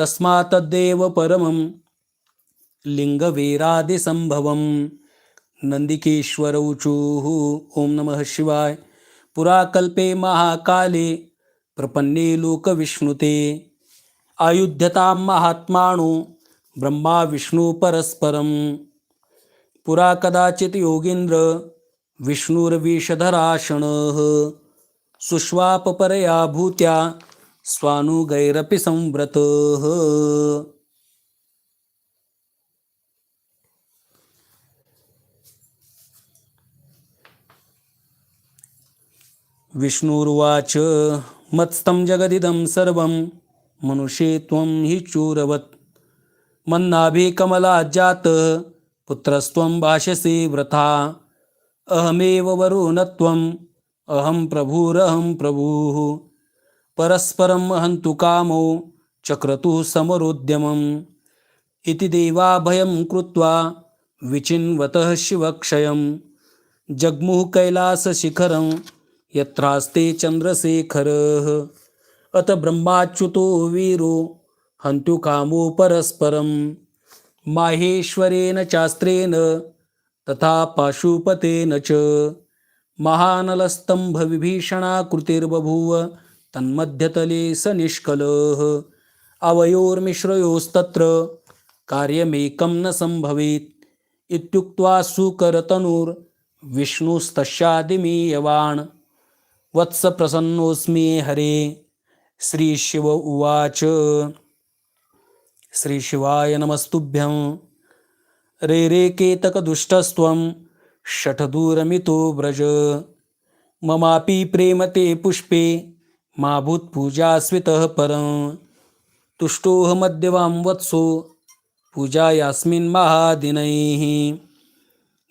तस्मात्तद्देव परमं लिङ्गवीरादिसम्भवं नन्दिकेश्वरौचुः। ॐ नमः शिवाय। पुराकल्पे महाकाले प्रपन्ने लोकविष्णुते। आयुध्यतां महात्मानो ब्रह्मा विष्णू परस्परं पुरा कदाचित् योगीन्द्र विष्णुर्विषधराशणः सुष्वापपरया भूत्या स्वानुगैरपि संव्रतः। विष्णुर्वाच मत्स्तं जगदिदं सर्वं मनुष्ये त्वं हि चूरवत्। मन्नाभिकमलाज्जात पुत्रस्त्वं भाषसे व्रथा अहमेव वरुणत्वम् अहं प्रभुरहं प्रभुः। परस्परं हंतु कामो चक्रतुः समरोद्यमम्। इति देवाभयं कृत्वा विचिन्वतः शिवक्षयं जग्मुः कैलासशिखरं यत्रास्ते चन्द्रशेखरः। अत ब्रह्माच्युतो वीरो हन्तुकामो परस्परं माहेश्वरेण चास्त्रेण तथा पाशुपतेन च। महानलस्तम्भविभीषणाकृतिर्बभूव तन्मध्यतले स निष्कलः अवयोर्मिश्रयोस्तत्र कार्यमेकं न सम्भवेत् इत्युक्त्वा सुकरतनुर्विष्णुस्तस्यादिमीयवान्। वत्सप्रसन्नोऽस्मि हरे। श्रीशिव उवाच। श्रीशिवाय नमस्तुभ्यं। रे रे केतकदुष्टस्त्वं शठदूरमितो व्रज। ममापि प्रेमते पुष्पे। मा भूत्पूजास्वितः परं। तुष्टोह वां वत्सो पूजायास्मिन् महादिनैः।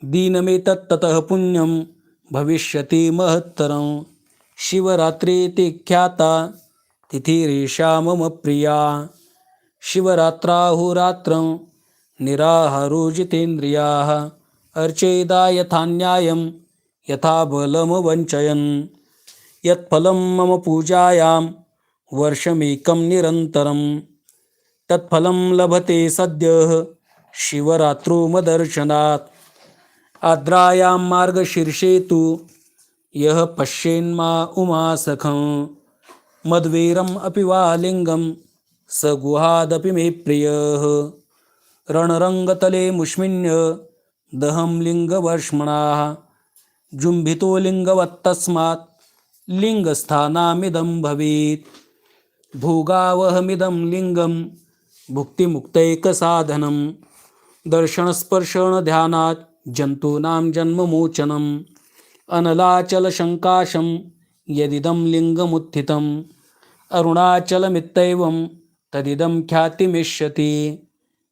दीनमेतत्ततः पुण्यं भविष्यति महत्तरं। शिवरात्रे ते ख्याता। तिथिरेषा मम प्रिया। शिवरात्राहोरात्रं निराहारो जितेन्द्रियाः अर्चेदा यथा न्यायं यथा बलमवञ्चयन् यत्फलं मम पूजायां वर्षमेकं निरन्तरं। तत्फलं लभते सद्यः शिवरात्रौ मदर्शनात् आद्रायां मार्गशीर्षे तु यः पश्येन्मा उमासखं मद्वीरम् अपि वा लिङ्गं स गुहादपि मे प्रियः। रणरङ्गतले मुष्मिन्य दहं लिङ्गवर्ष्मणाः। जुम्भितो लिङ्गवत्तस्मात् लिङ्गस्थानामिदं भवेत्। भोगावहमिदं लिङ्गं भुक्तिमुक्तैकसाधनं। दर्शनस्पर्शनध्यानात् जन्तूनां जन्ममोचनम् अनलाचलशङ्काशं यदिदं लिङ्गमुत्थितम् अरुणाचलमित्तैवं तदिदं ख्यातिमिष्यति।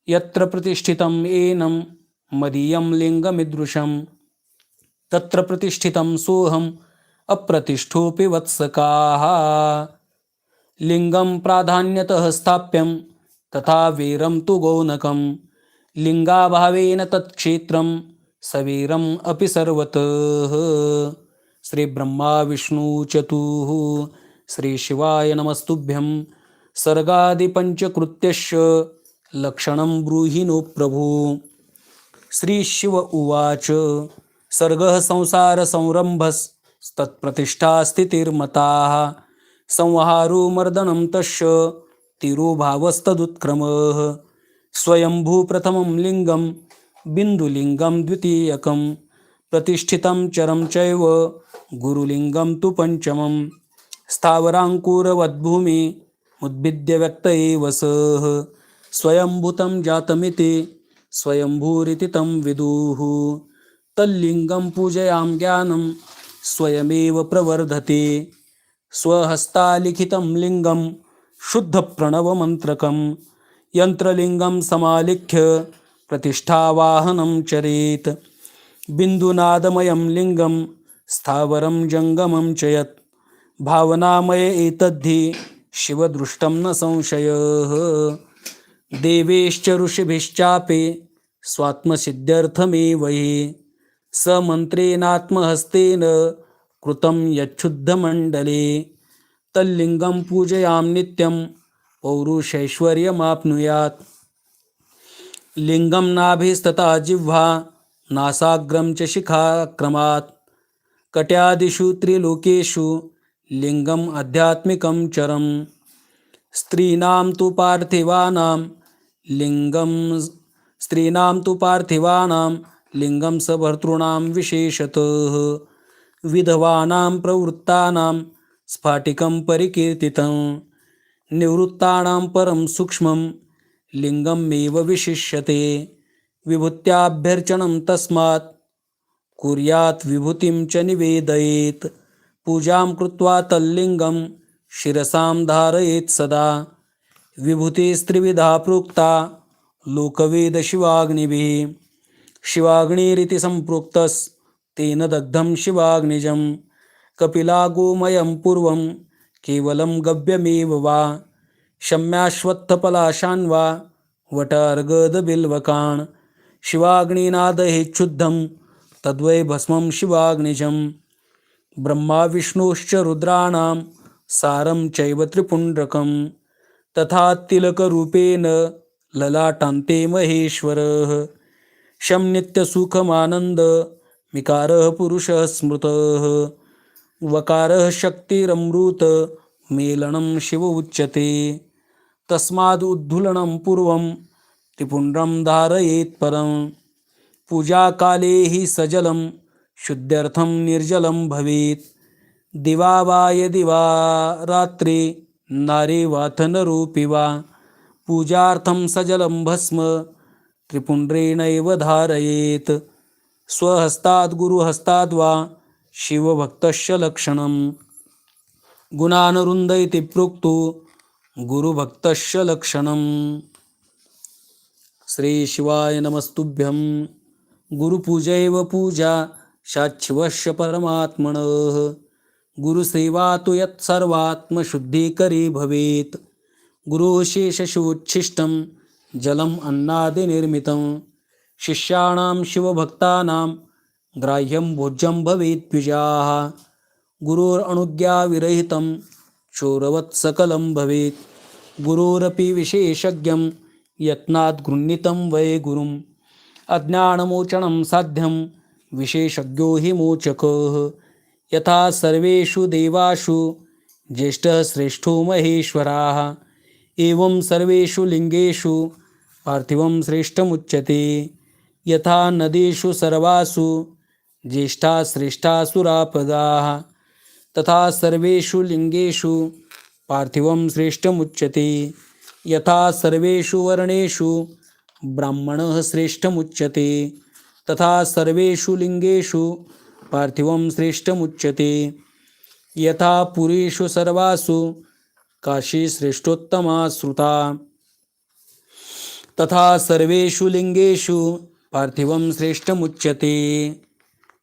यत्र प्रतिष्ठितं एनं मदीयं लिङ्गमिदृशं तत्र प्रतिष्ठितं सोऽहं अप्रतिष्ठोऽपि वत्सकाः। लिङ्गं प्राधान्यतः स्थाप्यं तथा वीरं तु गौनकं लिङ्गाभावेन तत्क्षेत्रं सवीरम् अपि सर्वतः। श्रीब्रह्मा विष्णुचतुः श्रीशिवाय नमस्तुभ्यं। सर्गादिपञ्चकृत्यस्य लक्षणं ब्रूहि नो प्रभु। श्रीशिव उवाच। सर्गः संसारसंरम्भस् तत्प्रतिष्ठा स्थितिर्मताः। संहारो मर्दनं तस्य तिरुभावस्तदुत्क्रमः स्वयंभूप्रथमं लिङ्गं बिन्दुलिङ्गं द्वितीयकं प्रतिष्ठितं चरं चैव गुरुलिङ्गं तु पञ्चमं। स्थावराङ्कुरवद्भूमि मुद्भिद्य व्यक्त एव सः। स्वयंभूतं जातमिति स्वयंभूरिति तं विदुः। तल्लिङ्गं पूजयां ज्ञानं स्वयमेव प्रवर्धते। स्वहस्तालिखितं लिङ्गं शुद्धप्रणवमन्त्रकं यन्त्रलिङ्गं समालिख्य प्रतिष्ठावाहनं चरेत्। बिन्दुनादमयं लिङ्गं स्थावरं जङ्गमं च यत्। भावनामय एतद्धि शिवदृष्टं न संशयः। देवेश्च ऋषिभिश्चापि स्वात्मसिद्ध्यर्थमेव हि। समन्त्रेणात्महस्तेन कृतं यच्छुद्धमण्डले। तल्लिङ्गं पूजयां नित्यं पौरुषैश्वर्यमाप्नुयात्। लिङ्गं नाभिस्तथा जिह्वा नासाग्रं च शिखाक्रमात्। कट्यादिषु त्रिलोकेषु लिङ्गम् आध्यात्मिकं चरम्। स्त्रीणां तु पार्थिवानां लिङ्गं स्त्रीणां तु पार्थिवानां लिङ्गं सभर्तॄणां विशेषतः। विधवानां प्रवृत्तानां स्फाटिकं परिकीर्तितं। निवृत्तानां परं सूक्ष्मं लिङ्गमेव विशिष्यते। विभूत्याभ्यर्चनं तस्मात् कुर्यात् विभूतिं च निवेदयेत्। पूजां कृत्वा तल्लिङ्गं शिरसां धारयेत् सदा। विभूतिस्त्रिविधा प्रोक्ता लोकवेदशिवाग्निभिः। शिवाग्निरिति सम्पृक्तस्तेन दग्धं शिवाग्निजं कपिलागोमयं पूर्वं केवलं गव्यमेव वा? शम्याश्वत्थपलाशान् वा? वटार्गदबिल्वकान्। शिवाग्निनादहेच्छुद्धं तद्वै भस्मं शिवाग्निजं ब्रह्माविष्णोश्च रुद्राणां सारं चैव त्रिपुण्ड्रकं तथा तिलकरूपेण ललाटान्ते महेश्वरः। शं नित्यसुखमानन्दमिकारः पुरुषः स्मृतः वकारः शक्तिरमृत मेलनं शिव उच्यते। तस्मादुद्धुलनं पूर्वं त्रिपुण्ड्रं धारयेत् परं। पूजाकाले हि सजलं शुद्ध्यर्थं निर्जलं भवेत्। दिवा वा यदि वा रात्रे नारे वाथनरूपि वा। पूजार्थं सजलं भस्म त्रिपुण्ड्रेणैव धारयेत्। स्वहस्ताद् गुरुहस्तात वा शिवभक्तस्य लक्षणं गुणानरुंद इति प्रोक्तो गुरुभक्तस्य लक्षणं श्रीशिवाय नमस्तुभ्यं गुरुपूजैव पूजा शाच्छिवस्य परमात्मनः। गुरुसेवा तु यत्सर्वात्मशुद्धीकरी भवेत्। गुरुशेषशोच्छिष्टं जलम् अन्नादिनिर्मितं शिष्याणां शिवभक्तानां ग्राह्यं भोज्यं भवेत् द्विजाः। गुरोरनुज्ञाविरहितं चोरवत् सकलं भवेत्। गुरोरपि विशेषज्ञं यत्नात् गृह्णितं वै गुरुम्। अज्ञानमोचनं साध्यं विशेषज्ञो हि मोचकः। यथा सर्वेषु देवाषु ज्येष्ठः श्रेष्ठो महेश्वराः। एवं सर्वेषु लिङ्गेषु पार्थिवं श्रेष्ठमुच्यते। यथा नदीषु सर्वासु ज्येष्ठा श्रेष्ठासुरापदाः तथा सर्वेषु लिङ्गेषु पार्थिवं श्रेष्ठमुच्यते। यथा सर्वेषु वर्णेषु ब्राह्मणः श्रेष्ठमुच्यते। तथा सर्वेषु लिङ्गेषु पार्थिवं श्रेष्ठमुच्यते। यथा पुरीषु सर्वासु काशी श्रेष्ठोत्तमा श्रुता। तथा सर्वेषु लिङ्गेषु पार्थिवं श्रेष्ठमुच्यते।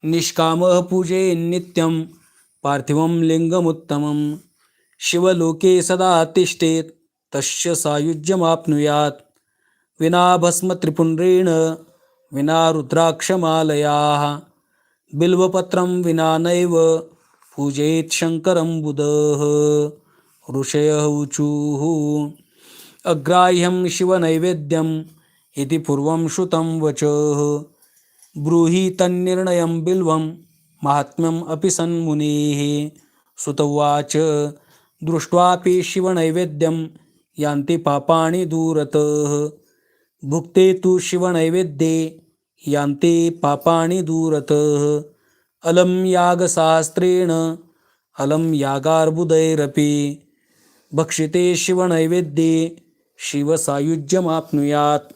निष्कामः नित्यम पार्थिवं लिङ्गमुत्तमं। शिवलोके सदा तिष्ठेत् तस्य सायुज्यमाप्नुयात्। विना भस्मत्रिपुण्ड्रेण विना रुद्राक्षमालयाः। बिल्वपत्रं विना नैव पूजयेत् शङ्करं बुधः। ऋषयः अग्राह्यं शिवनैवेद्यम् इति पूर्वं श्रुतं वचः। ब्रूहि तन्निर्णयं बिल्वं माहात्म्यम् अपि सन्मुनेः। सुत उवाच दृष्ट्वापि शिवनैवेद्यं यान्ति पापाणि दूरतः। भुक्ते तु शिवनैवेद्ये यान्ति पापाणि दूरतः। अलं यागशास्त्रेण अलं यागार्बुदैरपि भक्षिते शिवनैवेद्ये शिवसायुज्यमाप्नुयात्।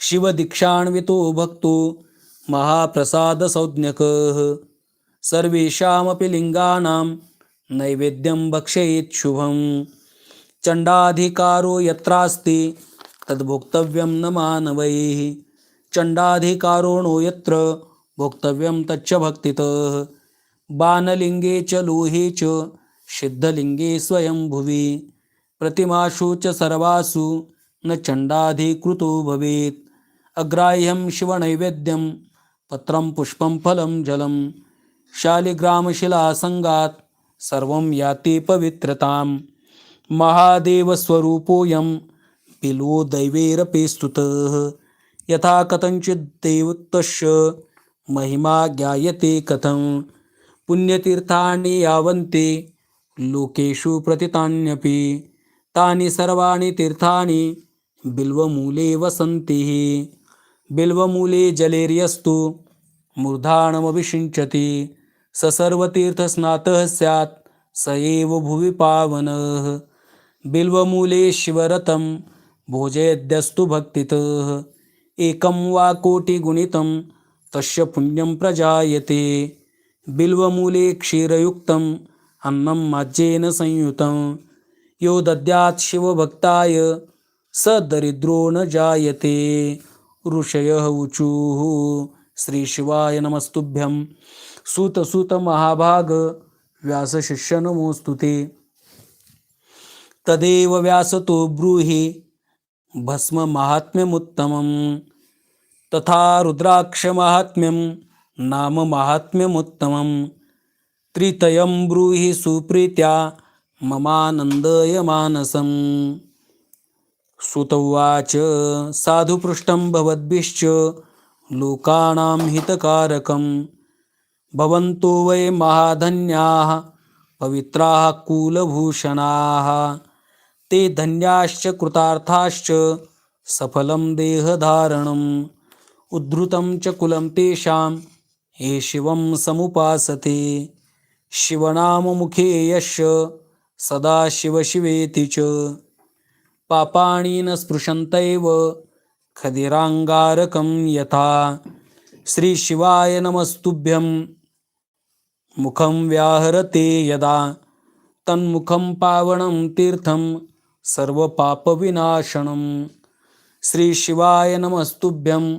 शिवदीक्षान्वितो भक्तो महाप्रसादसंज्ञकः। सर्वेषामपि लिङ्गानां नैवेद्यं भक्षयेत् शुभं चण्डाधिकारो यत्रास्ति तद्भोक्तव्यं न मानवैः। चण्डाधिकारो नो यत्र भोक्तव्यं तच्च भक्तितः। बाणलिङ्गे च लोहे च सिद्धलिङ्गे स्वयं प्रतिमाशु प्रतिमासु च सर्वासु न चण्डाधिकृतो भवेत्। अग्राह्यं शिवनैवेद्यं पत्रं पुष्पं फलं जलं शालिग्रामशिलासङ्गात् सर्वं याति पवित्रतां महादेवस्वरूपोऽयं पिलो दैवेरपि स्तुतः। यथा कथञ्चित् महिमा ज्ञायते कथं पुण्यतीर्थानि यावन्ति लोकेषु प्रतितान्यपि तानि सर्वाणि तीर्थानि बिल्वमूले वसन्ति। बिल्वमूले जलेर्यस्तु मूर्धाणमभिषिञ्चति। स सर्वतीर्थस्नातः स्यात् स एव भुवि पावनः। बिल्वमूले शिवरतं भोजयद्यस्तु भक्तितः। एकं वा कोटिगुणितं तस्य पुण्यं प्रजायते। बिल्वमूले क्षीरयुक्तं अन्नं माज्येन संयुतं यो दद्यात् शिवभक्ताय स दरिद्रो न जायते। ऋषयः ऊचुः। श्रीशिवाय नमस्तुभ्यं सूत महाभाग। व्यासशिष्य नमोऽस्तु ते। तदेव व्यासतो ब्रूहि। भस्ममाहात्म्यमुत्तमं तथा रुद्राक्षमाहात्म्यं नाममाहात्म्यमुत्तमं त्रितयं ब्रूहि सुप्रीत्या ममानन्दय मानसम् सुतवाच साधुपृष्ठं भवद्भिश्च लोकानां हितकारकं भवन्तो वै महाधन्याः पवित्राः कुलभूषणाः। ते धन्याश्च कृतार्थाश्च सफलं देहधारणम्। उद्धृतं च कुलं तेषां हे शिवं समुपासते। शिवनाममुखे यश सदा शिवशिवेति च। पापाणि न स्पृशन्तैव खदिराङ्गारकं यथा। श्रीशिवाय नमस्तुभ्यं। मुखं व्याहरते यदा। तन्मुखं पावनं तीर्थं सर्वपापविनाशनं। श्रीशिवाय नमस्तुभ्यं।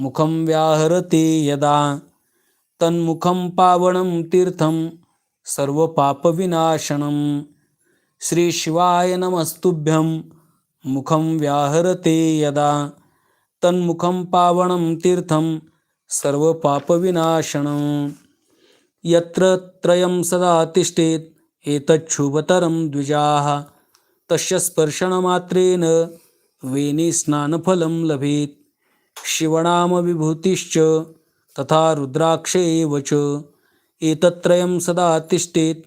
मुखं व्याहरते यदा। तन्मुखं पावनं तीर्थं सर्वपापविनाशनं। श्रीशिवाय नमस्तुभ्यं। मुखं व्याहरते यदा। तन्मुखं पावनं तीर्थं। सर्वपापविनाशनं। यत्र त्रयं सदा तिष्ठेत् एतच्छुभतरं द्विजाः। तस्य स्पर्शनमात्रेण वेणीस्नानफलं लभेत्। शिवनामविभूतिश्च तथा रुद्राक्ष एव च। एतत्त्रयं सदा तिष्ठेत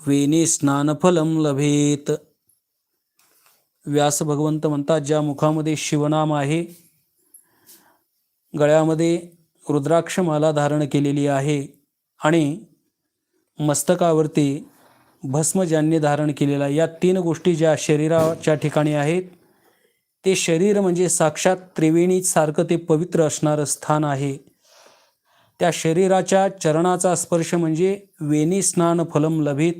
वेणे स्नानफलं लभेत। व्यास भगवंत म्हणतात ज्या मुखामध्ये शिवनाम आहे गळ्यामध्ये रुद्राक्षमाला धारण केलेली आहे आणि मस्तकावरती भस्म ज्यांनी धारण केलेला या तीन गोष्टी ज्या शरीराच्या ठिकाणी आहेत ते शरीर म्हणजे साक्षात त्रिवेणीसारखं ते पवित्र असणारं स्थान आहे. त्या शरीराच्या चरणाचा स्पर्श म्हणजे वेणी स्नान फलम लभित